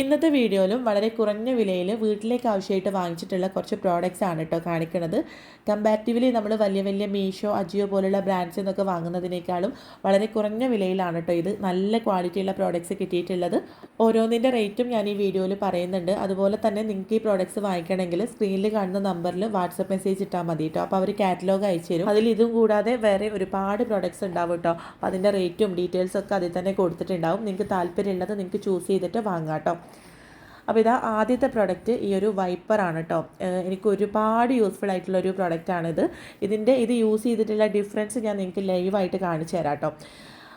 ഇന്നത്തെ വീഡിയോയിലും വളരെ കുറഞ്ഞ വിലയിൽ വീട്ടിലേക്ക് ആവശ്യമായിട്ട് വാങ്ങിച്ചിട്ടുള്ള കുറച്ച് പ്രോഡക്റ്റ്സ് ആണ് കേട്ടോ കാണിക്കുന്നത്. കമ്പാരിറ്റീവ്ലി നമ്മൾ വലിയ വലിയ മീഷോ അജിയോ പോലുള്ള ബ്രാൻഡ്സിൽ നിന്നൊക്കെ വാങ്ങുന്നതിനേക്കാളും വളരെ കുറഞ്ഞ വിലയിലാണ് കേട്ടോ ഇത് നല്ല ക്വാളിറ്റിയുള്ള പ്രോഡക്റ്റ്സ് കിട്ടിയിട്ടുള്ളത്. ഓരോന്നിന്റെ റേറ്റും ഞാൻ ഈ വീഡിയോയിൽ പറയുന്നുണ്ട്. അതുപോലെ തന്നെ നിങ്ങൾക്ക് ഈ പ്രോഡക്റ്റ്സ് വാങ്ങിക്കണമെങ്കിൽ സ്ക്രീനിൽ കാണുന്ന നമ്പറിൽ വാട്സപ്പ് മെസ്സേജ് ഇട്ടാൽ മതി കേട്ടോ അപ്പോൾ അവർ കാറ്റലോഗ് അയച്ചു തരും. അതിൽ ഇതും കൂടാതെ വേറെ ഒരുപാട് പ്രോഡക്റ്റ്സ് ഉണ്ടാവും കേട്ടോ അപ്പോൾ അതിന്റെ റേറ്റും ഡീറ്റെയിൽസും ഒക്കെ അതിൽ തന്നെ കൊടുത്തിട്ടുണ്ടാവും. നിങ്ങൾക്ക് താല്പര്യമുള്ളത് നിങ്ങൾക്ക് ചൂസ് ചെയ്തിട്ട് വാങ്ങാം കേട്ടോ അപ്പോൾ ഇതാ ആദ്യത്തെ പ്രൊഡക്റ്റ് ഈ ഒരു വൈപ്പറാണ് കേട്ടോ എനിക്ക് ഒരുപാട് യൂസ്ഫുൾ ആയിട്ടുള്ള ഒരു പ്രൊഡക്റ്റാണിത് ഇതിന്റെ ഇത് യൂസ് ചെയ്തിട്ടുള്ള ഡിഫറൻസ് ഞാൻ നിങ്ങൾക്ക് ലൈവായിട്ട് കാണിച്ചു തരാം കേട്ടോ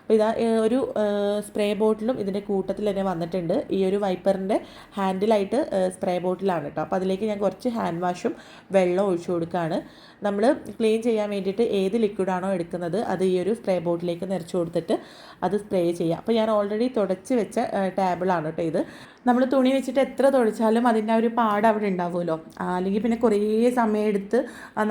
അപ്പോൾ ഇതാ ഒരു സ്പ്രേ ബോട്ടിലും ഇതിന്റെ കൂട്ടത്തിൽ തന്നെ വന്നിട്ടുണ്ട്. ഈ ഒരു വൈപ്പറിന്റെ ഹാൻഡിലായിട്ട് സ്പ്രേ ബോട്ടിലാണ് കേട്ടോ അപ്പോൾ അതിലേക്ക് ഞാൻ കുറച്ച് ഹാൻഡ് വാഷും വെള്ളം ഒഴിച്ചു കൊടുക്കുകയാണ്. നമ്മൾ ക്ലീൻ ചെയ്യാൻ വേണ്ടിയിട്ട് ഏത് ലിക്വിഡാണോ എടുക്കുന്നത് അത് ഈ ഒരു സ്പ്രേ ബോട്ടിലേക്ക് നിറച്ച് കൊടുത്തിട്ട് അത് സ്പ്രേ ചെയ്യുക അപ്പോൾ ഞാൻ ഓൾറെഡി തുടച്ച് വെച്ച ടേബിളാണ് കേട്ടോ ഇത്. നമ്മൾ തുണി വെച്ചിട്ട് എത്ര തുടച്ചാലും അതിന്റെ ഒരു പാട് അവിടെ ഉണ്ടാവുമല്ലോ. അല്ലെങ്കിൽ പിന്നെ കുറേ സമയം എടുത്ത്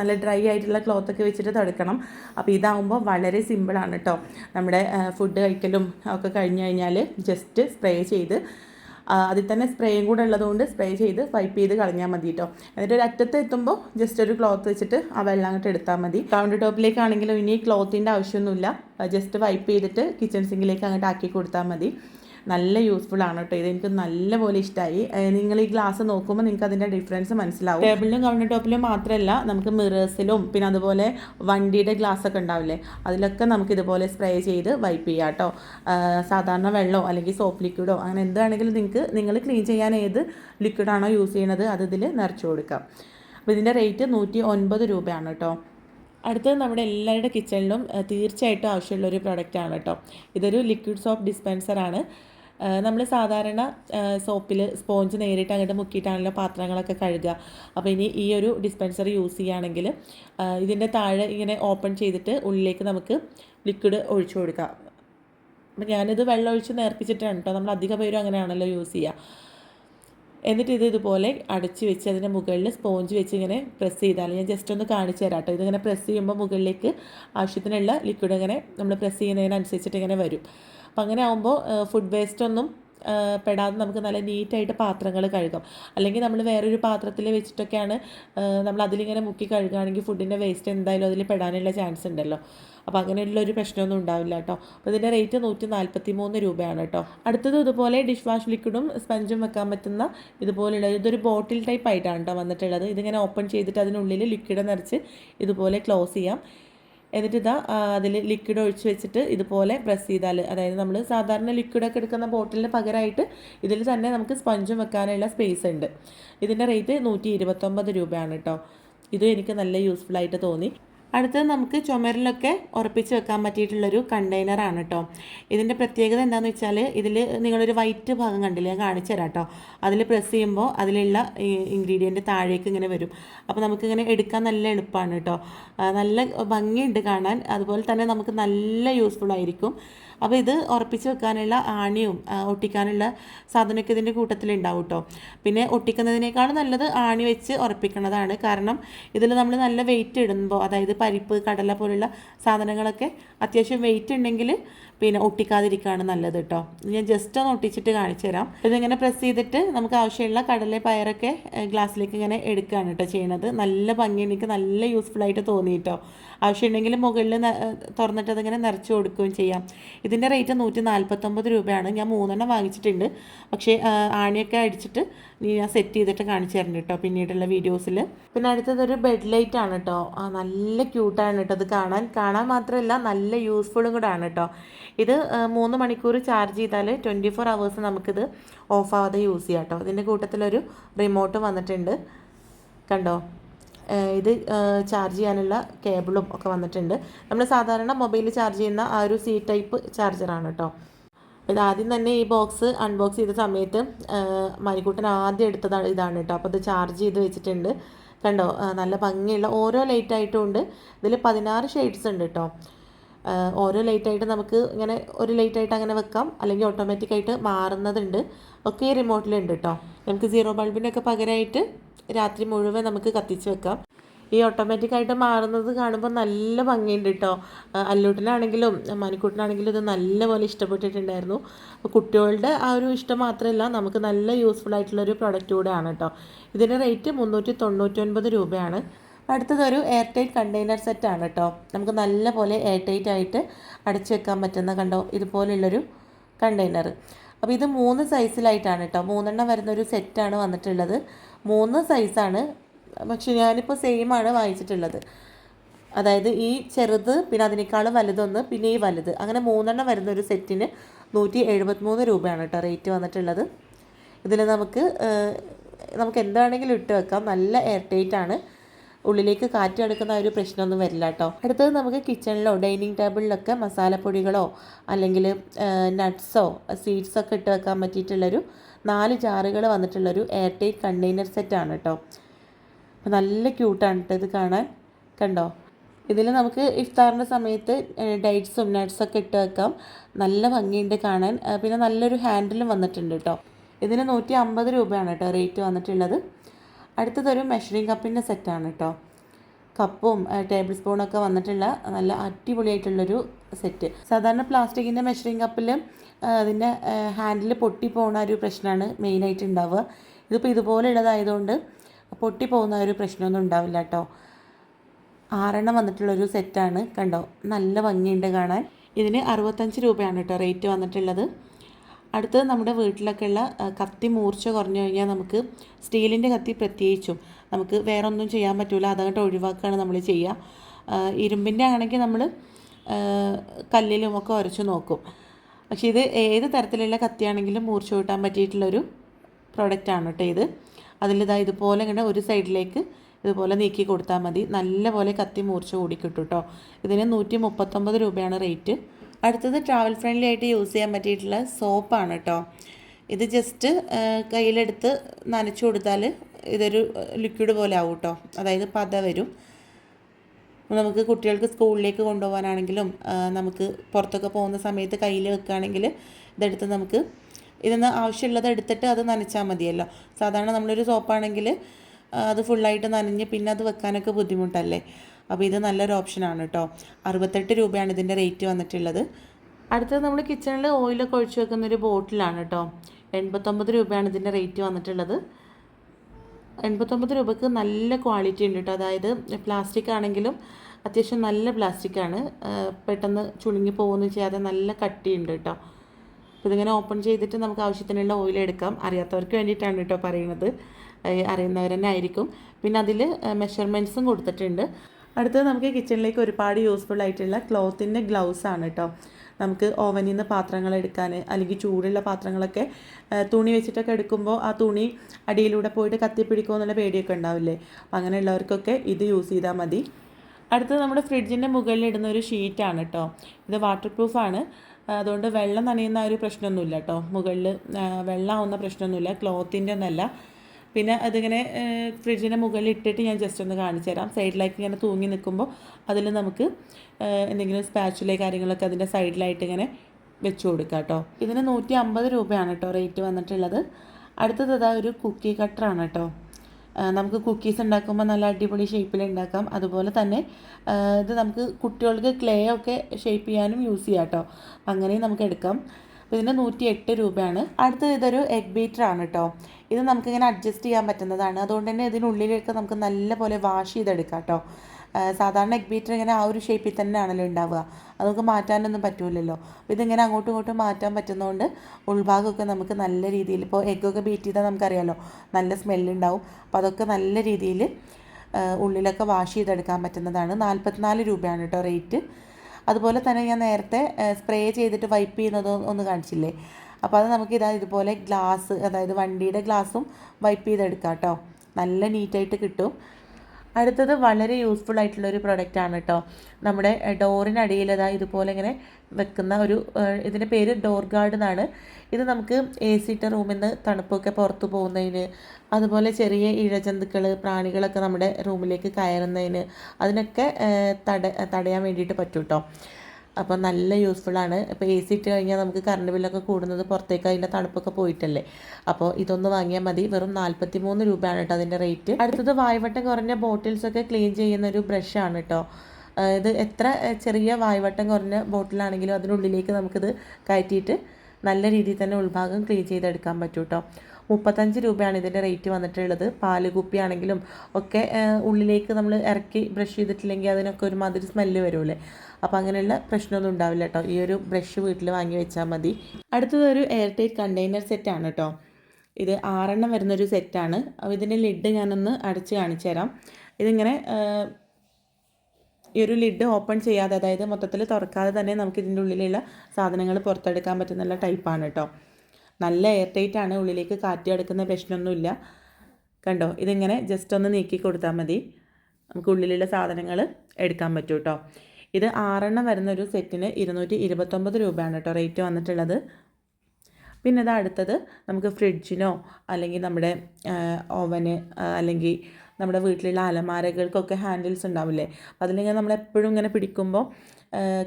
നല്ല ഡ്രൈ ആയിട്ടുള്ള ക്ലോത്തൊക്കെ വെച്ചിട്ട് തുടക്കണം. അപ്പോൾ ഇതാവുമ്പോൾ വളരെ സിമ്പിളാണ് കേട്ടോ നമ്മുടെ ഫുഡ് കഴിക്കലും ഒക്കെ കഴിഞ്ഞ് കഴിഞ്ഞാൽ ജസ്റ്റ് സ്പ്രേ ചെയ്ത് അതിൽ തന്നെ സ്പ്രേയും കൂടെ ഉള്ളതുകൊണ്ട് സ്പ്രേ ചെയ്ത് വൈപ്പ് ചെയ്ത് കളഞ്ഞാൽ മതി കേട്ടോ എന്നിട്ട് ഒരു അറ്റത്ത് എത്തുമ്പോൾ ജസ്റ്റ് ഒരു ക്ലോത്ത് വെച്ചിട്ട് ആ വെള്ളം അങ്ങോട്ട് എടുത്താൽ മതി. കൗണ്ടർ ടോപ്പിലേക്കാണെങ്കിലും ഇനി ക്ലോത്തിന്റെ ആവശ്യമൊന്നുമില്ല. ജസ്റ്റ് വൈപ്പ് ചെയ്തിട്ട് കിച്ചൺ സിങ്കിലേക്ക് അങ്ങോട്ട് ആക്കി കൊടുത്താൽ മതി. നല്ല യൂസ്ഫുൾ ആണ് കേട്ടോ ഇത് എനിക്ക് നല്ലപോലെ ഇഷ്ടമായി നിങ്ങൾ ഈ ഗ്ലാസ് നോക്കുമ്പോൾ നിങ്ങൾക്ക് അതിന്റെ ഡിഫറൻസ് മനസ്സിലാവും. ടേബിളിലും കൗണ്ടർ ടോപ്പിലും മാത്രമല്ല നമുക്ക് മിറേഴ്സിലും പിന്നെ അതുപോലെ വണ്ടിയുടെ ഗ്ലാസ് ഒക്കെ ഉണ്ടാവില്ലേ അതിലൊക്കെ നമുക്ക് ഇതുപോലെ സ്പ്രേ ചെയ്ത് വൈപ്പ് ചെയ്യാം കേട്ടോ സാധാരണ വെള്ളമോ അല്ലെങ്കിൽ സോപ്പ് ലിക്വിഡോ അങ്ങനെ എന്താണെങ്കിലും നിങ്ങൾക്ക് നിങ്ങൾ ക്ലീൻ ചെയ്യാൻ ഏത് ലിക്വിഡാണോ യൂസ് ചെയ്യണത് അത് ഇതിൽ നിറച്ചു കൊടുക്കാം. അപ്പോൾ ഇതിന്റെ റേറ്റ് നൂറ്റി ഒൻപത് രൂപയാണ് കേട്ടോ അടുത്തത് നമ്മുടെ എല്ലാവരുടെ കിച്ചണിലും തീർച്ചയായിട്ടും ആവശ്യമുള്ള ഒരു പ്രൊഡക്റ്റാണ് കേട്ടോ ഇതൊരു ലിക്വിഡ് സോപ്പ് ഡിസ്പെൻസറാണ് നമ്മൾ സാധാരണ സോപ്പിൽ സ്പോഞ്ച് നേരിട്ട് അങ്ങോട്ട് മുക്കിയിട്ടാണല്ലോ പാത്രങ്ങളൊക്കെ കഴുകുക അപ്പോൾ ഇനി ഈ ഒരു ഡിസ്പെൻസർ യൂസ് ചെയ്യുകയാണെങ്കിൽ ഇതിന്റെ താഴെ ഇങ്ങനെ ഓപ്പൺ ചെയ്തിട്ട് ഉള്ളിലേക്ക് നമുക്ക് ലിക്വിഡ് ഒഴിച്ചു കൊടുക്കാം. അപ്പം ഞാനിത് വെള്ളം ഒഴിച്ച് നേർപ്പിച്ചിട്ടാണ് കേട്ടോ. നമ്മൾ അധിക പേരും അങ്ങനെയാണല്ലോ യൂസ് ചെയ്യുക. എന്നിട്ട് ഇത് ഇതുപോലെ അടച്ച് വെച്ച് അതിന്റെ മുകളിൽ സ്പോഞ്ച് വെച്ച് ഇങ്ങനെ പ്രസ് ചെയ്താൽ ഞാൻ ജസ്റ്റ് ഒന്ന് കാണിച്ചു തരാം കേട്ടോ. ഇതിങ്ങനെ പ്രസ് ചെയ്യുമ്പോൾ മുകളിലേക്ക് ആവശ്യത്തിനുള്ള ലിക്വിഡ് ഇങ്ങനെ നമ്മൾ പ്രസ് ചെയ്യുന്നതിനനുസരിച്ചിട്ട് ഇങ്ങനെ വരും. അപ്പം അങ്ങനെ ആകുമ്പോൾ ഫുഡ് വേസ്റ്റ് ഒന്നും പെടാതെ നമുക്ക് നല്ല നീറ്റായിട്ട് പാത്രങ്ങൾ കഴുകാം. അല്ലെങ്കിൽ നമ്മൾ വേറൊരു പാത്രത്തിൽ വെച്ചിട്ടൊക്കെയാണ് നമ്മൾ അതിലിങ്ങനെ മുക്കി കഴുകുകയാണെങ്കിൽ ഫുഡിന്റെ വേസ്റ്റ് എന്തായാലും അതിൽ പെടാനുള്ള ചാൻസ് ഉണ്ടല്ലോ. അപ്പോൾ അങ്ങനെയുള്ള ഒരു പ്രശ്നമൊന്നും ഉണ്ടാവില്ല കേട്ടോ. അപ്പോൾ ഇതിന്റെ റേറ്റ് നൂറ്റി നാൽപ്പത്തി മൂന്ന് രൂപയാണ് കേട്ടോ. അടുത്തത് ഇതുപോലെ ഡിഷ് വാഷ് ലിക്വിഡും സ്പഞ്ചും വെക്കാൻ പറ്റുന്ന ഇതുപോലെയുള്ള ഇതൊരു ബോട്ടിൽ ടൈപ്പ് ആയിട്ടാണ് കേട്ടോ വന്നിട്ടുള്ളത്. ഇതിങ്ങനെ ഓപ്പൺ ചെയ്തിട്ട് അതിനുള്ളിൽ ലിക്വിഡ് നിറച്ച് ഇതുപോലെ ക്ലോസ് ചെയ്യാം. എന്നിട്ട് ഇതാ അതിൽ ലിക്വിഡ് ഒഴിച്ച് വെച്ചിട്ട് ഇതുപോലെ പ്രസ് ചെയ്താൽ അതായത് നമ്മൾ സാധാരണ ലിക്വിഡൊക്കെ എടുക്കുന്ന ബോട്ടിലിന് പകരമായിട്ട് ഇതിൽ തന്നെ നമുക്ക് സ്പഞ്ചും വെക്കാനുള്ള സ്പേസ് ഉണ്ട്. ഇതിന്റെ റേറ്റ് നൂറ്റി ഇരുപത്തൊമ്പത് രൂപയാണ് കേട്ടോ ഇത് എനിക്ക് നല്ല യൂസ്ഫുൾ ആയിട്ട് തോന്നി. അടുത്തത് നമുക്ക് ചുമരിലൊക്കെ ഉറപ്പിച്ച് വെക്കാൻ പറ്റിയിട്ടുള്ളൊരു കണ്ടെയ്നറാണ് കേട്ടോ ഇതിന്റെ പ്രത്യേകത എന്താണെന്ന് വെച്ചാൽ ഇതിൽ നിങ്ങളൊരു വൈറ്റ് ഭാഗം കണ്ടില്ലേ? ഞാൻ കാണിച്ചു തരാം കേട്ടോ അതിൽ പ്രസ് ചെയ്യുമ്പോൾ അതിലുള്ള ഇൻഗ്രീഡിയന്റ് താഴേക്ക് ഇങ്ങനെ വരും. അപ്പോൾ നമുക്കിങ്ങനെ എടുക്കാൻ നല്ല എളുപ്പമാണ് കേട്ടോ നല്ല ഭംഗിയുണ്ട് കാണാൻ. അതുപോലെ തന്നെ നമുക്ക് നല്ല യൂസ്ഫുൾ ആയിരിക്കും. അപ്പോൾ ഇത് ഉറപ്പിച്ച് വെക്കാനുള്ള ആണിയും ഒട്ടിക്കാനുള്ള സാധനമൊക്കെ ഇതിന്റെ കൂട്ടത്തിലുണ്ടാവും കേട്ടോ പിന്നെ ഒട്ടിക്കുന്നതിനേക്കാളും നല്ലത് ആണി വെച്ച് ഉറപ്പിക്കുന്നതാണ്. കാരണം ഇതിൽ നമ്മൾ നല്ല വെയിറ്റ് ഇടുമ്പോൾ അതായത് പരിപ്പ് കടല പോലുള്ള സാധനങ്ങളൊക്കെ അത്യാവശ്യം വെയിറ്റ് ഉണ്ടെങ്കിൽ പിന്നെ ഒട്ടിക്കാതിരിക്കുകയാണ് നല്ലത് കേട്ടോ ഞാൻ ജസ്റ്റ് ഒന്ന് ഒട്ടിച്ചിട്ട് കാണിച്ചു തരാം. ഇതിങ്ങനെ പ്രസ് ചെയ്തിട്ട് നമുക്ക് ആവശ്യമുള്ള കടല പയറൊക്കെ ഗ്ലാസ്സിലേക്ക് ഇങ്ങനെ എടുക്കുകയാണ് കേട്ടോ ചെയ്യണത്. നല്ല ഭംഗി എനിക്ക് നല്ല യൂസ്ഫുൾ ആയിട്ട് തോന്നി കേട്ടോ ആവശ്യമുണ്ടെങ്കിൽ മുകളിൽ തുറന്നിട്ട് അതിങ്ങനെ നിറച്ച് കൊടുക്കുകയും ചെയ്യാം. ഇതിന്റെ റേറ്റ് നൂറ്റി നാൽപ്പത്തൊമ്പത് രൂപയാണ്. ഞാൻ മൂന്നെണ്ണം വാങ്ങിച്ചിട്ടുണ്ട്. പക്ഷേ ആണിയൊക്കെ അടിച്ചിട്ട് നീ ഞാൻ സെറ്റ് ചെയ്തിട്ട് കാണിച്ചു തരണം കേട്ടോ പിന്നീടുള്ള വീഡിയോസിൽ പിന്നെ അടുത്തത് ഒരു ബെഡ് ലൈറ്റ് ആണ് കേട്ടോ ആ, നല്ല ക്യൂട്ടാണ് കേട്ടോ അത് കാണാൻ കാണാൻ മാത്രമല്ല നല്ല യൂസ്ഫുള്ളും കൂടെ ആണ് കേട്ടോ ഇത് മൂന്ന് മണിക്കൂർ ചാർജ് ചെയ്താൽ ട്വന്റി ഫോർ അവേഴ്സ് നമുക്കിത് ഓഫ് ആവാതെ യൂസ് ചെയ്യാം കേട്ടോ ഇതിന്റെ കൂട്ടത്തിലൊരു റിമോട്ട് വന്നിട്ടുണ്ട്. കണ്ടോ? ഇത് ചാർജ് ചെയ്യാനുള്ള കേബിളും ഒക്കെ വന്നിട്ടുണ്ട്. നമ്മൾ സാധാരണ മൊബൈൽ ചാർജ് ചെയ്യുന്ന ആ ഒരു സി ടൈപ്പ് ചാർജറാണ് കേട്ടോ ഇത് ആദ്യം തന്നെ ഈ ബോക്സ് അൺബോക്സ് ചെയ്ത സമയത്ത് മരിക്കൂട്ടൻ ആദ്യം എടുത്തതാണ് ഇതാണ് കേട്ടോ. അപ്പോൾ ഇത് ചാർജ് ചെയ്ത് വെച്ചിട്ടുണ്ട്. കണ്ടോ? നല്ല ഭംഗിയുള്ള ഓരോ ലൈറ്റ് ആയിട്ടും ഉണ്ട്. ഇതിൽ പതിനാറ് ഷെയ്ഡ്സ് ഉണ്ട് കേട്ടോ. ഓരോ ലൈറ്റായിട്ട് നമുക്ക് ഇങ്ങനെ ഒരു ലൈറ്റായിട്ട് അങ്ങനെ വെക്കാം. അല്ലെങ്കിൽ ഓട്ടോമാറ്റിക് ആയിട്ട് മാറുന്നതുണ്ട്. ഒക്കെ റിമോട്ടിലുണ്ട് കേട്ടോ. നമുക്ക് സീറോ ബൾബിനൊക്കെ പകരമായിട്ട് രാത്രി മുഴുവൻ നമുക്ക് കത്തിച്ച് വെക്കാം. ഈ ഓട്ടോമാറ്റിക്കായിട്ട് മാറുന്നത് കാണുമ്പോൾ നല്ല ഭംഗിയുണ്ട് കേട്ടോ അല്ലൂട്ടനാണെങ്കിലും മണിക്കൂട്ടിനാണെങ്കിലും ഇത് നല്ലപോലെ ഇഷ്ടപ്പെട്ടിട്ടുണ്ടായിരുന്നു. അപ്പോൾ കുട്ടികളുടെ ആ ഒരു ഇഷ്ടം മാത്രമല്ല നമുക്ക് നല്ല യൂസ്ഫുൾ ആയിട്ടുള്ളൊരു പ്രൊഡക്റ്റ് കൂടെയാണ് കേട്ടോ ഇതിന്റെ റേറ്റ് മുന്നൂറ്റി തൊണ്ണൂറ്റൊൻപത് രൂപയാണ്. അടുത്തതൊരു എയർ ടൈറ്റ് കണ്ടെയ്നർ സെറ്റാണ് കേട്ടോ നമുക്ക് നല്ലപോലെ എയർ ടൈറ്റ് ആയിട്ട് അടച്ചു വെക്കാൻ പറ്റുന്ന കണ്ടോ ഇതുപോലുള്ളൊരു കണ്ടെയ്നർ അപ്പോൾ ഇത് മൂന്ന് സൈസിലായിട്ടാണ് കേട്ടോ മൂന്നെണ്ണം വരുന്നൊരു സെറ്റാണ് വന്നിട്ടുള്ളത്. മൂന്ന് സൈസാണ് പക്ഷെ ഞാനിപ്പോൾ സെയിം ആണ് വായിച്ചിട്ടുള്ളത്. അതായത് ഈ ചെറുത് പിന്നെ അതിനേക്കാളും വലുതൊന്ന് പിന്നെ ഈ വലുത്. അങ്ങനെ മൂന്നെണ്ണം വരുന്ന ഒരു സെറ്റിന് നൂറ്റി എഴുപത്തിമൂന്ന് രൂപയാണ് കേട്ടോ റേറ്റ് വന്നിട്ടുള്ളത്. ഇതിൽ നമുക്ക് നമുക്ക് എന്താണെങ്കിലും ഇട്ട് വെക്കാം. നല്ല എയർ ടൈറ്റ് ആണ്. ഉള്ളിലേക്ക് കാറ്റ് എടുക്കുന്ന ഒരു പ്രശ്നമൊന്നും വരില്ല കേട്ടോ. അടുത്തത് നമുക്ക് കിച്ചണിലോ ഡൈനിങ് ടേബിളിലൊക്കെ മസാലപ്പൊടികളോ അല്ലെങ്കിൽ നട്ട്സോ സീഡ്സൊക്കെ ഇട്ട് വെക്കാൻ പറ്റിയിട്ടുള്ളൊരു നാല് ജാറുകൾ വന്നിട്ടുള്ളൊരു എയർ ടൈറ്റ് കണ്ടെയ്നർ സെറ്റാണ് കേട്ടോ. അപ്പോൾ നല്ല ക്യൂട്ടാണ് കേട്ടോ ഇത് കാണാൻ. കണ്ടോ? ഇതിൽ നമുക്ക് ഇഫ്താറിന്റെ സമയത്ത് ഡേറ്റ്സും നട്ട്സൊക്കെ ഇട്ട് വെക്കാം. നല്ല ഭംഗിയുണ്ട് കാണാൻ. പിന്നെ നല്ലൊരു ഹാൻഡിലും വന്നിട്ടുണ്ട് കേട്ടോ ഇതിന് നൂറ്റി അമ്പത് രൂപയാണ് കേട്ടോ റേറ്റ് വന്നിട്ടുള്ളത്. അടുത്തതൊരു മെഷറിംഗ് കപ്പിന്റെ സെറ്റാണ് കേട്ടോ കപ്പും ടേബിൾ സ്പൂണൊക്കെ വന്നിട്ടുള്ള നല്ല അടിപൊളിയായിട്ടുള്ളൊരു സെറ്റ് സാധാരണ പ്ലാസ്റ്റിക്കിന്റെ മെഷറിംഗ് കപ്പിൽ അതിന്റെ ഹാൻഡിൽ പൊട്ടി പോകുന്ന ഒരു പ്രശ്നമാണ് മെയിനായിട്ട് ഉണ്ടാവുക ഇതിപ്പോൾ ഇതുപോലെയുള്ളതായതുകൊണ്ട് പൊട്ടി പോകുന്ന ഒരു പ്രശ്നമൊന്നും ഉണ്ടാവില്ല കേട്ടോ. ആറെണ്ണം വന്നിട്ടുള്ളൊരു സെറ്റാണ്. കണ്ടോ? നല്ല ഭംഗിയുണ്ട് കാണാൻ. ഇതിന് അറുപത്തഞ്ച് രൂപയാണ് കേട്ടോ റേറ്റ് വന്നിട്ടുള്ളത്. അടുത്തത് നമ്മുടെ വീട്ടിലൊക്കെ ഉള്ള കത്തി മൂർച്ച കുറഞ്ഞു കഴിഞ്ഞാൽ നമുക്ക് സ്റ്റീലിന്റെ കത്തി പ്രത്യേകിച്ചും നമുക്ക് വേറെ ഒന്നും ചെയ്യാൻ പറ്റില്ല അതങ്ങോട്ട് ഒഴിവാക്കുകയാണ് നമ്മൾ ചെയ്യുക. ഇരുമ്പിന്റെ ആണെങ്കിൽ നമ്മൾ കല്ലിലും ഒക്കെ ഉരച്ച് നോക്കും. പക്ഷേ ഇത് ഏത് തരത്തിലുള്ള കത്തിയാണെങ്കിലും മൂർച്ച കൂട്ടാൻ പറ്റിയിട്ടുള്ളൊരു പ്രൊഡക്റ്റാണ് കേട്ടോ ഇത്. അതിലിതാ ഇതുപോലെ ഇങ്ങനെ ഒരു സൈഡിലേക്ക് ഇതുപോലെ നീക്കി കൊടുത്താൽ മതി. നല്ലപോലെ കത്തി മൂർച്ച കൂടി കിട്ടും കേട്ടോ ഇതിന് നൂറ്റി മുപ്പത്തൊമ്പത് രൂപയാണ് റേറ്റ്. അടുത്തത് ട്രാവൽ ഫ്രണ്ട്ലി ആയിട്ട് യൂസ് ചെയ്യാൻ പറ്റിയിട്ടുള്ള സോപ്പാണ് കേട്ടോ ഇത് ജസ്റ്റ് കയ്യിലെടുത്ത് നനച്ചു കൊടുത്താൽ ഇതൊരു ലിക്വിഡ് പോലെ ആവും കേട്ടോ അതായത് പത വരും. നമുക്ക് കുട്ടികൾക്ക് സ്കൂളിലേക്ക് കൊണ്ടുപോകാനാണെങ്കിലും നമുക്ക് പുറത്തൊക്കെ പോകുന്ന സമയത്ത് കയ്യിൽ വെക്കുകയാണെങ്കിൽ ഇതെടുത്ത് നമുക്ക് ഇതിന്ന് ആവശ്യമുള്ളത് എടുത്തിട്ട് അത് നനച്ചാൽ മതിയല്ലോ. സാധാരണ നമ്മളൊരു സോപ്പാണെങ്കിൽ അത് ഫുള്ളായിട്ട് നനഞ്ഞ് പിന്നെ അത് വെക്കാനൊക്കെ ബുദ്ധിമുട്ടല്ലേ? അപ്പോൾ ഇത് നല്ലൊരു ഓപ്ഷനാണ് കേട്ടോ അറുപത്തെട്ട് രൂപയാണ് ഇതിന്റെ റേറ്റ് വന്നിട്ടുള്ളത്. അടുത്തത് നമ്മൾ കിച്ചണിൽ ഓയിലൊക്കെ ഒഴിച്ച് വെക്കുന്ന ഒരു ബോട്ടിലാണ് കേട്ടോ എൺപത്തൊമ്പത് രൂപയാണ് ഇതിന്റെ റേറ്റ് വന്നിട്ടുള്ളത്. എൺപത്തൊമ്പത് രൂപക്ക് നല്ല ക്വാളിറ്റി ഉണ്ട് കേട്ടോ അതായത് പ്ലാസ്റ്റിക് ആണെങ്കിലും അത്യാവശ്യം നല്ല പ്ലാസ്റ്റിക്കാണ് പെട്ടെന്ന് ചുളുങ്ങി പോകുന്നു ചെയ്യാതെ നല്ല കട്ടിയുണ്ട് കേട്ടോ അപ്പോൾ ഇതിങ്ങനെ ഓപ്പൺ ചെയ്തിട്ട് നമുക്ക് ആവശ്യത്തിനുള്ള ഓയിൽ എടുക്കാം. അറിയാത്തവർക്ക് വേണ്ടിയിട്ടാണ് കേട്ടോ പറയുന്നത്. അറിയുന്നവർ തന്നെ ആയിരിക്കും. പിന്നെ അതിൽ മെഷർമെന്റ്സും കൊടുത്തിട്ടുണ്ട്. അടുത്തത് നമുക്ക് കിച്ചണിലേക്ക് ഒരുപാട് യൂസ്ഫുൾ ആയിട്ടുള്ള ക്ലോത്തിന്റെ ഗ്ലൗസ് ആണ് കേട്ടോ. നമുക്ക് ഓവനിൽ നിന്ന് പാത്രങ്ങൾ എടുക്കാൻ അല്ലെങ്കിൽ ചൂടുള്ള പാത്രങ്ങളൊക്കെ തുണി വെച്ചിട്ടൊക്കെ എടുക്കുമ്പോൾ ആ തുണി അടിയിലൂടെ പോയിട്ട് കത്തിപ്പിടിക്കുമോ എന്നുള്ള പേടിയൊക്കെ ഉണ്ടാവില്ലേ? അപ്പം അങ്ങനെയുള്ളവർക്കൊക്കെ ഇത് യൂസ് ചെയ്താൽ മതി. അടുത്തത് നമ്മുടെ ഫ്രിഡ്ജിന്റെ മുകളിൽ ഇടുന്ന ഒരു ഷീറ്റാണ് കേട്ടോ. ഇത് വാട്ടർ പ്രൂഫാണ് അതുകൊണ്ട് വെള്ളം നനയുന്ന ഒരു പ്രശ്നമൊന്നുമില്ല കേട്ടോ. മുകളിൽ വെള്ളമാവുന്ന പ്രശ്നമൊന്നുമില്ല. ക്ലോത്തിന്റെ ഒന്നല്ല. പിന്നെ അതിങ്ങനെ ഫ്രിഡ്ജിന്റെ മുകളിൽ ഇട്ടിട്ട് ഞാൻ ജസ്റ്റ് ഒന്ന് കാണിച്ചു തരാം. സൈഡിലേക്ക് ഇങ്ങനെ തൂങ്ങി നിൽക്കുമ്പോൾ അതിൽ നമുക്ക് എന്തെങ്കിലും സ്പാച്ചുലേ കാര്യങ്ങളൊക്കെ അതിന്റെ സൈഡിലായിട്ട് ഇങ്ങനെ വെച്ച് കൊടുക്കാം കേട്ടോ. ഇതിന് നൂറ്റി അമ്പത് രൂപയാണ് കേട്ടോ റേറ്റ് വന്നിട്ടുള്ളത്. അടുത്തത് ഒരു കുക്കി കട്ടറാണ് കേട്ടോ. നമുക്ക് കുക്കീസ് ഉണ്ടാക്കുമ്പോൾ നല്ല അടിപൊളി ഷേപ്പിൽ ഉണ്ടാക്കാം. അതുപോലെ തന്നെ ഇത് നമുക്ക് കുട്ടികൾക്ക് ക്ലേ ഒക്കെ ഷേപ്പ് ചെയ്യാനും യൂസ് ചെയ്യാം കേട്ടോ അങ്ങനെയും നമുക്ക് എടുക്കാം. അപ്പോൾ ഇതിന് നൂറ്റി എട്ട് രൂപയാണ്. അടുത്തത് ഇതൊരു എഗ് ബീറ്റർ ആണ് കേട്ടോ ഇത് നമുക്കിങ്ങനെ അഡ്ജസ്റ്റ് ചെയ്യാൻ പറ്റുന്നതാണ്. അതുകൊണ്ട് തന്നെ ഇതിനുള്ളിലേക്ക് നമുക്ക് നല്ലപോലെ വാഷ് ചെയ്തെടുക്കാം കേട്ടോ സാധാരണ എഗ് ബീറ്റർ ഇങ്ങനെ ആ ഒരു ഷേപ്പിൽ തന്നെയാണല്ലോ ഉണ്ടാവുക. അത് നമുക്ക് മാറ്റാനൊന്നും പറ്റൂലല്ലോ. അപ്പോൾ ഇതിങ്ങനെ അങ്ങോട്ടും ഇങ്ങോട്ടും മാറ്റാൻ പറ്റുന്നതുകൊണ്ട് ഉൾഭാഗമൊക്കെ നമുക്ക് നല്ല രീതിയിൽ ഇപ്പോൾ എഗ്ഗൊക്കെ ബീറ്റ് ചെയ്താൽ നമുക്കറിയാമല്ലോ നല്ല സ്മെല്ലുണ്ടാവും അപ്പോൾ അതൊക്കെ നല്ല രീതിയിൽ ഉള്ളിലൊക്കെ വാഷ് ചെയ്തെടുക്കാൻ പറ്റുന്നതാണ്. നാൽപ്പത്തിനാല് രൂപയാണ് കേട്ടോ റേറ്റ് അതുപോലെ തന്നെ ഞാൻ നേരത്തെ സ്പ്രേ ചെയ്തിട്ട് വൈപ്പ് ചെയ്യുന്നത് ഒന്ന് കാണിച്ചില്ലേ? അപ്പോൾ അത് നമുക്ക് ഇതാ ഇതുപോലെ ഗ്ലാസ് അതായത് വണ്ടിയുടെ ഗ്ലാസും വൈപ്പ് ചെയ്തെടുക്കാം കേട്ടോ. നല്ല നീറ്റായിട്ട് കിട്ടും. അടുത്തത് വളരെ യൂസ്ഫുൾ ആയിട്ടുള്ള ഒരു പ്രൊഡക്റ്റ് ആണ് കേട്ടോ നമ്മുടെ ഡോറിനടിയിൽ ഇതാ ഇതുപോലെ ഇങ്ങനെ വെക്കുന്ന ഒരു ഇതിന്റെ പേര് ഡോർ ഗാർഡ് എന്നാണ്. ഇത് നമുക്ക് എ സി ഇട്ട റൂമിൽ നിന്ന് തണുപ്പൊക്കെ പുറത്തു പോകുന്നതിന് അതുപോലെ ചെറിയ ഇഴജന്തുക്കൾ പ്രാണികളൊക്കെ നമ്മുടെ റൂമിലേക്ക് കയറുന്നതിന് അതിനൊക്കെ തട തടയാൻ വേണ്ടിയിട്ട് പറ്റും കേട്ടോ അപ്പോൾ നല്ല യൂസ്ഫുള്ളാണ് ഇപ്പോൾ എ സി ഇട്ട് കഴിഞ്ഞാൽ നമുക്ക് കറണ്ട് ബില്ലൊക്കെ കൂടുന്നത് പുറത്തേക്ക് അതിന്റെ തണുപ്പൊക്കെ പോയിട്ടല്ലേ? അപ്പോൾ ഇതൊന്ന് വാങ്ങിയാൽ മതി. വെറും നാൽപ്പത്തി മൂന്ന് രൂപയാണ് കേട്ടോ അതിന്റെ റേറ്റ് അടുത്തത് വായ്വട്ടം കുറഞ്ഞ ബോട്ടിൽസൊക്കെ ക്ലീൻ ചെയ്യുന്ന ഒരു ബ്രഷാണ് കേട്ടോ. ഇത് എത്ര ചെറിയ വായ്വട്ടം കുറഞ്ഞ ബോട്ടിലാണെങ്കിലും അതിനുള്ളിലേക്ക് നമുക്കിത് കയറ്റിയിട്ട് നല്ല രീതിയിൽ തന്നെ ഉൾഭാഗം ക്ലീൻ ചെയ്തെടുക്കാൻ പറ്റും കേട്ടോ. മുപ്പത്തഞ്ച് രൂപയാണ് ഇതിന്റെ റേറ്റ് വന്നിട്ടുള്ളത്. പാൽ കുപ്പിയാണെങ്കിലും ഒക്കെ ഉള്ളിലേക്ക് നമ്മൾ ഇറക്കി ബ്രഷ് ചെയ്തിട്ടില്ലെങ്കിൽ അതിനൊക്കെ ഒരുമാതിരി സ്മെല്ല് വരുമല്ലേ അപ്പോൾ അങ്ങനെയുള്ള പ്രശ്നമൊന്നും ഉണ്ടാവില്ല കേട്ടോ ഈ ഒരു ബ്രഷ് വീട്ടിൽ വാങ്ങി വെച്ചാൽ മതി. അടുത്തത് ഒരു എയർ ടൈറ്റ് കണ്ടെയ്നർ സെറ്റാണ് കേട്ടോ ഇത് ആറെണ്ണം വരുന്നൊരു സെറ്റാണ് അപ്പോൾ ഇതിന്റെ ലിഡ് ഞാനൊന്ന് അടച്ച് കാണിച്ചു തരാം ഇതിങ്ങനെ ഈ ഒരു ലിഡ് ഓപ്പൺ ചെയ്യാതെ അതായത് മൊത്തത്തിൽ തുറക്കാതെ തന്നെ നമുക്ക് ഇതിന്റെ ഉള്ളിലുള്ള സാധനങ്ങൾ പുറത്തെടുക്കാൻ പറ്റുന്ന ടൈപ്പാണ് കേട്ടോ നല്ല എയർ ടൈറ്റ് ആണ് ഉള്ളിലേക്ക് കാറ്റ് എടുക്കുന്ന പ്രശ്നമൊന്നുമില്ല. കണ്ടോ? ഇതിങ്ങനെ ജസ്റ്റ് ഒന്ന് നീക്കി കൊടുത്താൽ മതി. നമുക്ക് ഉള്ളിലുള്ള സാധനങ്ങൾ എടുക്കാൻ പറ്റും കേട്ടോ ഇത് ആറെണ്ണം വരുന്ന ഒരു സെറ്റിന് ഇരുന്നൂറ്റി ഇരുപത്തൊമ്പത് രൂപയാണ് കേട്ടോ റേറ്റ് വന്നിട്ടുള്ളത്. പിന്നെ ഇത് അടുത്തത് നമുക്ക് ഫ്രിഡ്ജിനോ അല്ലെങ്കിൽ നമ്മുടെ ഓവന് അല്ലെങ്കിൽ നമ്മുടെ വീട്ടിലുള്ള അലമാരകൾക്കൊക്കെ ഹാൻഡിൽസ് ഉണ്ടാവില്ലേ? അതിലിങ്ങനെ നമ്മളെപ്പോഴും ഇങ്ങനെ പിടിക്കുമ്പോൾ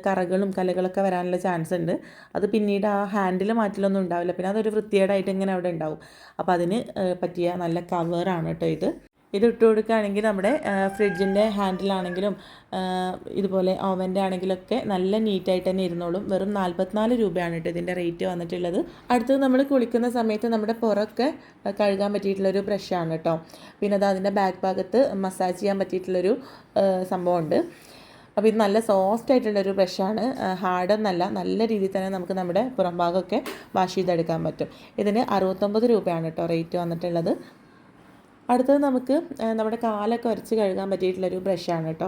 കറകളും കലകളൊക്കെ വരാനുള്ള ചാൻസ് ഉണ്ട്. അത് പിന്നീട് ആ ഹാൻഡിൽ മാറ്റിലൊന്നും ഉണ്ടാവില്ല. പിന്നെ അതൊരു വൃത്തികേടായിട്ട് ഇങ്ങനെ അവിടെ ഉണ്ടാവും. അപ്പോൾ അതിന് പറ്റിയ നല്ല കവറാണ് കേട്ടോ ഇത്. ഇത് ഇട്ട് കൊടുക്കുകയാണെങ്കിൽ നമ്മുടെ ഫ്രിഡ്ജിന്റെ ഹാൻഡിലാണെങ്കിലും ഇതുപോലെ ഓവന്റെ ആണെങ്കിലൊക്കെ നല്ല നീറ്റായിട്ട് തന്നെ ഇരുന്നോളും. വെറും നാൽപ്പത്തിനാല് രൂപയാണ് കേട്ടോ ഇതിന്റെ റേറ്റ് വന്നിട്ടുള്ളത്. അടുത്തത് നമ്മൾ കുളിക്കുന്ന സമയത്ത് നമ്മുടെ പുറമൊക്കെ കഴുകാൻ പറ്റിയിട്ടുള്ളൊരു ബ്രഷാണ് കേട്ടോ. പിന്നെ അത് അതിന്റെ ബാക്ക് ഭാഗത്ത് മസാജ് ചെയ്യാൻ പറ്റിയിട്ടുള്ളൊരു സംഭവമുണ്ട്. അപ്പോൾ ഇത് നല്ല സോഫ്റ്റ് ആയിട്ടുള്ളൊരു ബ്രഷാണ്. ഹാർഡെന്നല്ല നല്ല രീതിയിൽ തന്നെ നമുക്ക് നമ്മുടെ പുറം ഭാഗമൊക്കെ വാഷ് ചെയ്തെടുക്കാൻ പറ്റും. ഇതിന് അറുപത്തൊമ്പത് രൂപയാണ് കേട്ടോ റേറ്റ് വന്നിട്ടുള്ളത്. അടുത്തത് നമുക്ക് നമ്മുടെ കാലൊക്കെ വരച്ച് കഴുകാൻ പറ്റിയിട്ടുള്ളൊരു ബ്രഷാണ് കേട്ടോ.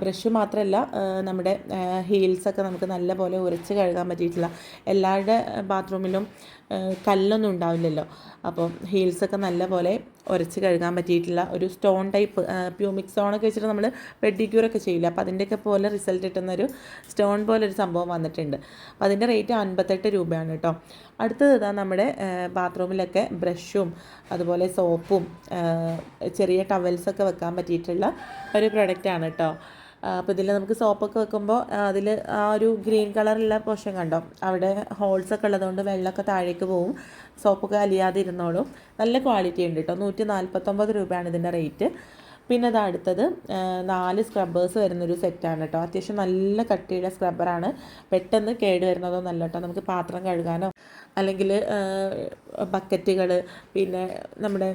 ബ്രഷ് മാത്രമല്ല നമ്മുടെ ഹീൽസൊക്കെ നമുക്ക് നല്ലപോലെ ഉരച്ച് കഴുകാൻ പറ്റിയിട്ടുള്ള എല്ലാവരുടെ ബാത്റൂമിലും കല്ലൊന്നും ഉണ്ടാവില്ലല്ലോ. അപ്പോൾ ഹീൽസൊക്കെ നല്ല പോലെ ഉരച്ച് കഴുകാൻ പറ്റിയിട്ടുള്ള ഒരു സ്റ്റോൺ ടൈപ്പ് പ്യൂമിക് സ്റ്റോണൊക്കെ വെച്ചിട്ട് നമ്മൾ പെഡിക്യൂറൊക്കെ ചെയ്യില്ല അപ്പോൾ അതിന്റെയൊക്കെ പോലെ റിസൾട്ട് കിട്ടുന്ന ഒരു സ്റ്റോൺ പോലെ ഒരു സംഭവം വന്നിട്ടുണ്ട്. അപ്പോൾ അതിന്റെ റേറ്റ് അൻപത്തെട്ട് രൂപയാണ് കേട്ടോ അടുത്തത് ഇതാ നമ്മുടെ ബാത്റൂമിലൊക്കെ ബ്രഷും അതുപോലെ സോപ്പും ചെറിയ ടവൽസൊക്കെ വെക്കാൻ പറ്റിയിട്ടുള്ള ഒരു പ്രൊഡക്റ്റാണ് കേട്ടോ അപ്പോൾ ഇതിൽ നമുക്ക് സോപ്പൊക്കെ വെക്കുമ്പോൾ അതിൽ ആ ഒരു ഗ്രീൻ കളറുള്ള പോഷൻ കണ്ടോ? അവിടെ ഹോൾസ് ഒക്കെ ഉള്ളതുകൊണ്ട് വെള്ളമൊക്കെ താഴേക്ക് പോവും. സോപ്പൊക്കെ അലിയാതെ ഇരുന്നോളും നല്ല ക്വാളിറ്റി ഉണ്ട് കേട്ടോ നൂറ്റി നാൽപ്പത്തൊമ്പത് രൂപയാണ് ഇതിന്റെ റേറ്റ്. പിന്നെ അത് അടുത്തത്. നാല് സ്ക്രബ്ബേഴ്സ് വരുന്നൊരു സെറ്റാണ് കേട്ടോ അത്യാവശ്യം നല്ല കട്ടിയുള്ള സ്ക്രബ്ബറാണ്. പെട്ടെന്ന് കേട് വരുന്നതോ നല്ല കേട്ടോ നമുക്ക് പാത്രം കഴുകാനോ അല്ലെങ്കിൽ ബക്കറ്റുകൾ പിന്നെ നമ്മുടെ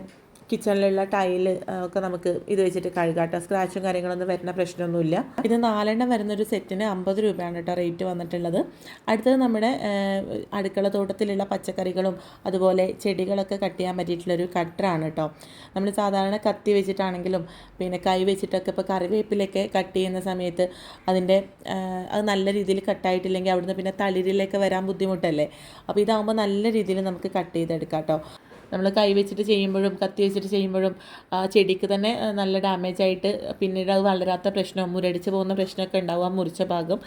കിച്ചണിലുള്ള ടൈൽ ഒക്കെ നമുക്ക് ഇത് വെച്ചിട്ട് കഴുകാട്ടോ. സ്ക്രാച്ചും കാര്യങ്ങളൊന്നും വരുന്ന പ്രശ്നമൊന്നുമില്ല. ഇത് നാലെണ്ണം വരുന്നൊരു സെറ്റിന് അമ്പത് രൂപയാണ് കേട്ടോ റേറ്റ് വന്നിട്ടുള്ളത്. അടുത്തത് നമ്മുടെ അടുക്കള തോട്ടത്തിലുള്ള പച്ചക്കറികളും അതുപോലെ ചെടികളൊക്കെ കട്ട് ചെയ്യാൻ പറ്റിയിട്ടുള്ളൊരു കട്ടറാണ് കേട്ടോ. നമ്മൾ സാധാരണ കത്തി വെച്ചിട്ടാണെങ്കിലും പിന്നെ കൈ വെച്ചിട്ടൊക്കെ ഇപ്പോൾ കറിവേപ്പിലൊക്കെ കട്ട് ചെയ്യുന്ന സമയത്ത് അതിന്റെ അത് നല്ല രീതിയിൽ കട്ടായിട്ടില്ലെങ്കിൽ അവിടുന്ന് പിന്നെ തളിരിലേക്ക് വരാൻ ബുദ്ധിമുട്ടല്ലേ? അപ്പോൾ ഇതാകുമ്പോൾ നല്ല രീതിയിൽ നമുക്ക് കട്ട് ചെയ്തെടുക്കാം കേട്ടോ. നമ്മൾ കൈ വെച്ചിട്ട് ചെയ്യുമ്പോഴും കത്തി വെച്ചിട്ട് ചെയ്യുമ്പോഴും ആ ചെടിക്ക് തന്നെ നല്ല ഡാമേജ് ആയിട്ട് പിന്നീട് അത് വളരാത്ത പ്രശ്നം മുരടിച്ച് പോകുന്ന പ്രശ്നമൊക്കെ ഉണ്ടാവും ആ മുറിച്ച ഭാഗം.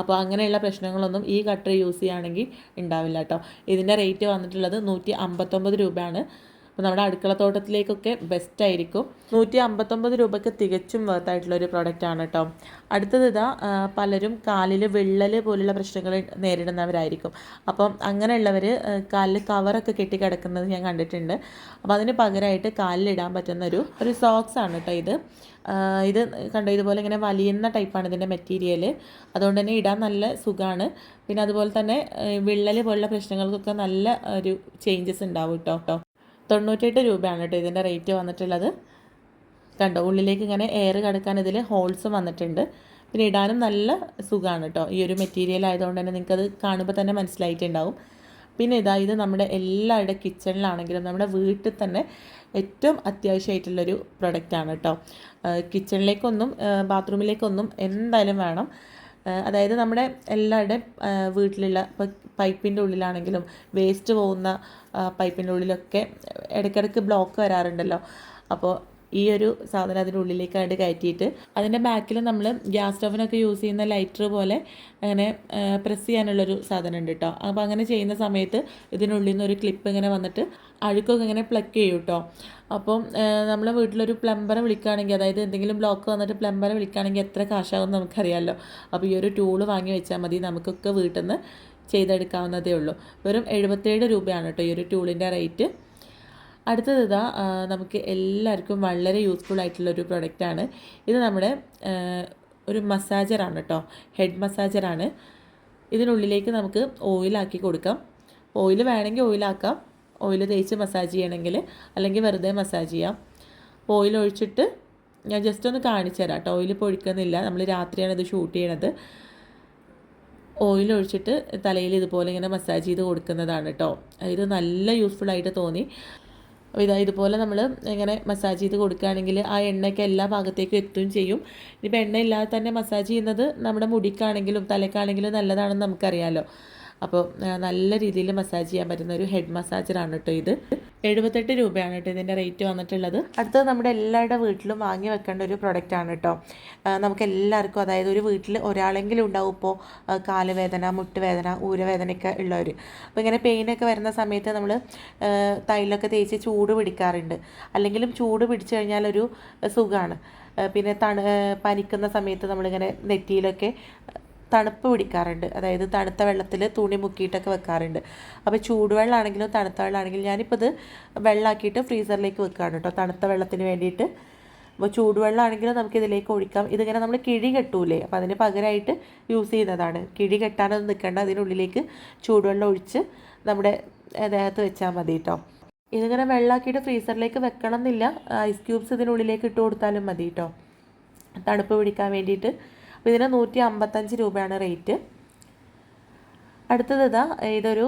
അപ്പോൾ അങ്ങനെയുള്ള പ്രശ്നങ്ങളൊന്നും ഈ കട്ടർ യൂസ് ചെയ്യുകയാണെങ്കിൽ ഉണ്ടാവില്ല കേട്ടോ ഇതിന്റെ റേറ്റ് വന്നിട്ടുള്ളത് നൂറ്റി അമ്പത്തൊമ്പത് രൂപയാണ്. അപ്പോൾ നമ്മുടെ അടുക്കളത്തോട്ടത്തിലേക്കൊക്കെ ബെസ്റ്റ് ആയിരിക്കും. നൂറ്റി അമ്പത്തൊമ്പത് രൂപയ്ക്ക് തികച്ചും വർത്തായിട്ടുള്ള ഒരു പ്രോഡക്റ്റ് ആണ് കേട്ടോ അടുത്തത് ഇതാ പലരും കാലിൽ വിള്ളൽ പോലുള്ള പ്രശ്നങ്ങൾ നേരിടുന്നവരായിരിക്കും. അപ്പം അങ്ങനെയുള്ളവർ കാലിൽ കവറൊക്കെ കെട്ടി കിടക്കുന്നത് ഞാൻ കണ്ടിട്ടുണ്ട്. അപ്പോൾ അതിന് പകരമായിട്ട് കാലിലിടാൻ പറ്റുന്ന ഒരു ഒരു സോക്സ് ആണ് കേട്ടോ ഇത്. ഇത് കണ്ടോ ഇതുപോലെ ഇങ്ങനെ വലിയുന്ന ടൈപ്പാണ് ഇതിന്റെ മെറ്റീരിയൽ അതുകൊണ്ട് തന്നെ ഇടാൻ നല്ല സുഖമാണ് പിന്നെ അതുപോലെ തന്നെ വിള്ളൽ പോലുള്ള പ്രശ്നങ്ങൾക്കൊക്കെ നല്ല ഒരു ചേഞ്ചസ് ഉണ്ടാവും കേട്ടോ കേട്ടോ തൊണ്ണൂറ്റെട്ട് രൂപയാണ് കേട്ടോ ഇതിന്റെ റേറ്റ് വന്നിട്ടുള്ളത്. കണ്ടോ ഉള്ളിലേക്ക് ഇങ്ങനെ എയർ കിടക്കാൻ ഇതിൽ ഹോൾസും വന്നിട്ടുണ്ട്. പിന്നെ ഇടാനും നല്ല സുഖമാണ് കേട്ടോ. ഈ ഒരു മെറ്റീരിയൽ ആയതുകൊണ്ട് തന്നെ നിങ്ങൾക്കത് കാണുമ്പോൾ തന്നെ മനസ്സിലായിട്ടുണ്ടാവും. പിന്നെ ഇതാ ഇത് നമ്മുടെ എല്ലാവരുടെ കിച്ചണിലാണെങ്കിലും നമ്മുടെ വീട്ടിൽ തന്നെ ഏറ്റവും അത്യാവശ്യമായിട്ടുള്ളൊരു പ്രൊഡക്റ്റാണ് കേട്ടോ. കിച്ചണിലേക്കൊന്നും ബാത്റൂമിലേക്കൊന്നും എന്തായാലും വേണം. അതായത് നമ്മുടെ എല്ലാവരുടെയും വീട്ടിലുള്ള ഇപ്പോൾ പൈപ്പിന്റെ ഉള്ളിലാണെങ്കിലും വേസ്റ്റ് പോകുന്ന പൈപ്പിന്റെ ഉള്ളിലൊക്കെ ഇടയ്ക്കിടയ്ക്ക് ബ്ലോക്ക് വരാറുണ്ടല്ലോ. അപ്പോൾ ഈ ഒരു സാധനം അതിന്റെ ഉള്ളിലേക്കായിട്ട് കയറ്റിയിട്ട് അതിന്റെ ബാക്കിൽ നമ്മൾ ഗ്യാസ് സ്റ്റവിനൊക്കെ യൂസ് ചെയ്യുന്ന ലൈറ്റർ പോലെ അങ്ങനെ പ്രസ് ചെയ്യാനുള്ളൊരു സാധനം ഉണ്ട് കേട്ടോ. അപ്പോൾ അങ്ങനെ ചെയ്യുന്ന സമയത്ത് ഇതിനുള്ളിൽ നിന്ന് ഒരു ക്ലിപ്പ് ഇങ്ങനെ വന്നിട്ട് അഴുക്കൊക്കെ ഇങ്ങനെ പ്ലക്ക് ചെയ്യും കേട്ടോ. അപ്പം നമ്മളെ വീട്ടിലൊരു പ്ലംബറെ വിളിക്കുകയാണെങ്കിൽ അതായത് എന്തെങ്കിലും ബ്ലോക്ക് വന്നിട്ട് പ്ലംബറെ വിളിക്കുകയാണെങ്കിൽ എത്ര കാശാകും നമുക്കറിയാമല്ലോ. അപ്പോൾ ഈ ഒരു ടൂൾ വാങ്ങി വെച്ചാൽ മതി. നമുക്കൊക്കെ വീട്ടിൽ നിന്ന് ചെയ്തെടുക്കാവുന്നതേ ഉള്ളൂ. വെറും എഴുപത്തേഴ് രൂപയാണ് കേട്ടോ ഈ ഒരു ടൂളിന്റെ റേറ്റ് അടുത്തത് ഇതാ നമുക്ക് എല്ലാവർക്കും വളരെ യൂസ്ഫുൾ ആയിട്ടുള്ള ഒരു പ്രൊഡക്റ്റാണ് ഇത് നമ്മുടെ ഒരു മസാജറാണ് കേട്ടോ. ഹെഡ് മസാജറാണ് ഇതിനുള്ളിലേക്ക് നമുക്ക് ഓയിലാക്കി കൊടുക്കാം. ഓയിൽ വേണമെങ്കിൽ ഓയിലാക്കാം ഓയിൽ തേച്ച് മസാജ് ചെയ്യണമെങ്കിൽ അല്ലെങ്കിൽ വെറുതെ മസാജ് ചെയ്യാം. ഓയിൽ ഒഴിച്ചിട്ട് ഞാൻ ജസ്റ്റ് ഒന്ന് കാണിച്ചു തരാം കേട്ടോ. ഓയിൽ ഇപ്പോൾ ഒഴിക്കുന്നില്ല. നമ്മൾ രാത്രിയാണ് ഇത് ഷൂട്ട് ചെയ്യണത്. ഓയിൽ ഒഴിച്ചിട്ട് തലയിൽ ഇതുപോലെ ഇങ്ങനെ മസാജ് ചെയ്ത് കൊടുക്കുന്നതാണ് കേട്ടോ ഇത് നല്ല യൂസ്ഫുൾ ആയിട്ട് തോന്നി. അപ്പോൾ ഇതാ ഇതുപോലെ നമ്മൾ ഇങ്ങനെ മസാജ് ചെയ്ത് കൊടുക്കുകയാണെങ്കിൽ ആ എണ്ണയ്ക്ക് എല്ലാ ഭാഗത്തേക്കും എത്തുകയും ചെയ്യും. ഇനിയിപ്പോൾ എണ്ണ ഇല്ലാതെ തന്നെ മസാജ് ചെയ്യുന്നത് നമ്മുടെ മുടിക്കാണെങ്കിലും തലക്കാണെങ്കിലും നല്ലതാണെന്ന് നമുക്കറിയാമല്ലോ അപ്പോൾ നല്ല രീതിയിൽ മസാജ് ചെയ്യാൻ പറ്റുന്ന ഒരു ഹെഡ് മസാജറാണ് കേട്ടോ ഇത്. എഴുപത്തെട്ട് രൂപയാണ് കേട്ടോ ഇതിന്റെ റേറ്റ് വന്നിട്ടുള്ളത്. അടുത്തത് നമ്മുടെ എല്ലാവരുടെ വീട്ടിലും വാങ്ങി വെക്കേണ്ട ഒരു പ്രൊഡക്റ്റ് ആണ് കേട്ടോ നമുക്ക് എല്ലാവർക്കും അതായത് ഒരു വീട്ടിൽ ഒരാളെങ്കിലും ഉണ്ടാവും ഇപ്പോൾ കാലുവേദന മുട്ടുവേദന ഊരവേദനയൊക്കെ ഉള്ളവർ അപ്പോൾ ഇങ്ങനെ പെയിനൊക്കെ വരുന്ന സമയത്ത് നമ്മൾ തൈലൊക്കെ തേച്ച് ചൂട് പിടിക്കാറുണ്ട്. അല്ലെങ്കിലും ചൂട് പിടിച്ചു കഴിഞ്ഞാൽ ഒരു സുഖമാണ് പിന്നെ തണു പനിക്കുന്ന സമയത്ത് നമ്മളിങ്ങനെ നെറ്റിയിലൊക്കെ തണുപ്പ് പിടിക്കാറുണ്ട്. അതായത് തണുത്ത വെള്ളത്തിൽ തുണി മുക്കിയിട്ടൊക്കെ വെക്കാറുണ്ട്. അപ്പോൾ ചൂടുവെള്ളമാണെങ്കിലും തണുത്ത വെള്ളമാണെങ്കിലും ഞാനിപ്പോൾ ഇത് വെള്ളമാക്കിയിട്ട് ഫ്രീസറിലേക്ക് വെക്കുകയാണ് കേട്ടോ തണുത്ത വെള്ളത്തിന് വേണ്ടിയിട്ട്. അപ്പോൾ ചൂടുവെള്ളമാണെങ്കിലും നമുക്ക് ഇതിലേക്ക് ഒഴിക്കാം. ഇതിങ്ങനെ നമ്മൾ കിഴി കെട്ടൂലേ? അപ്പോൾ അതിന് പകരമായിട്ട് യൂസ് ചെയ്യുന്നതാണ്. കിഴി കെട്ടാനൊന്നും നിൽക്കേണ്ട അതിനുള്ളിലേക്ക് ചൂടുവെള്ളം ഒഴിച്ച് നമ്മുടെ ദേഹത്ത് വെച്ചാൽ മതി കേട്ടോ ഇതിങ്ങനെ വെള്ളമാക്കിയിട്ട് ഫ്രീസറിലേക്ക് വെക്കണം എന്നില്ല ഐസ് ക്യൂബ്സ് ഇതിനുള്ളിലേക്ക് ഇട്ട് കൊടുത്താലും മതി കേട്ടോ തണുപ്പ് പിടിക്കാൻ വേണ്ടിയിട്ട് അപ്പോൾ ഇതിന് നൂറ്റി അമ്പത്തഞ്ച് രൂപയാണ് റേറ്റ്. അടുത്തത് ഇതാ ഇതൊരു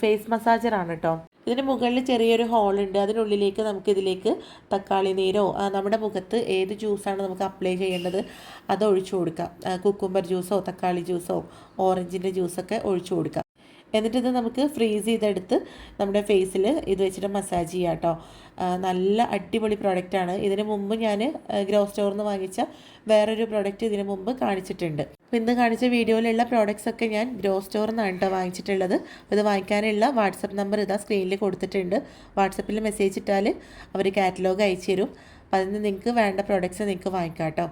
ഫേസ് മസാജറാണ് കേട്ടോ ഇതിന് മുകളിൽ ചെറിയൊരു ഹോളുണ്ട്. അതിനുള്ളിലേക്ക് നമുക്ക് ഇതിലേക്ക് തക്കാളി നീരോ നമ്മുടെ മുഖത്ത് ഏത് ജ്യൂസാണ് നമുക്ക് അപ്ലൈ ചെയ്യേണ്ടത് അത് ഒഴിച്ചു കൊടുക്കാം. കുക്കുംബർ ജ്യൂസോ തക്കാളി ജ്യൂസോ ഓറഞ്ചിന്റെ ജ്യൂസൊക്കെ ഒഴിച്ചു കൊടുക്കാം. എന്നിട്ട് ഇത് നമുക്ക് ഫ്രീസ് ചെയ്തെടുത്ത് നമ്മുടെ ഫേസിൽ ഇത് വെച്ചിട്ട് മസാജ് ചെയ്യാം കേട്ടോ. നല്ല അടിപൊളി പ്രോഡക്റ്റാണ് ഇതിന് മുമ്പ് ഞാൻ ഗ്രോ സ്റ്റോറിൽ നിന്ന് വാങ്ങിച്ച വേറൊരു പ്രോഡക്റ്റ് ഇതിന് മുമ്പ് കാണിച്ചിട്ടുണ്ട്. അപ്പോൾ ഇന്ന് കാണിച്ച വീഡിയോയിലുള്ള പ്രോഡക്റ്റ്സ് ഒക്കെ ഞാൻ ഗ്രോ സ്റ്റോറിൽ നിന്നാണ് കേട്ടോ വാങ്ങിച്ചിട്ടുള്ളത്. ഇത് വാങ്ങിക്കാനുള്ള വാട്സപ്പ് നമ്പർ ഇതാ സ്ക്രീനിൽ കൊടുത്തിട്ടുണ്ട്. വാട്സപ്പിൽ മെസ്സേജ് ഇട്ടാൽ അവർ കാറ്റലോഗ് അയച്ചു തരും അപ്പോൾ അതിന് നിങ്ങൾക്ക് വേണ്ട പ്രോഡക്റ്റ്സ് നിങ്ങൾക്ക് വാങ്ങിക്കാം കേട്ടോ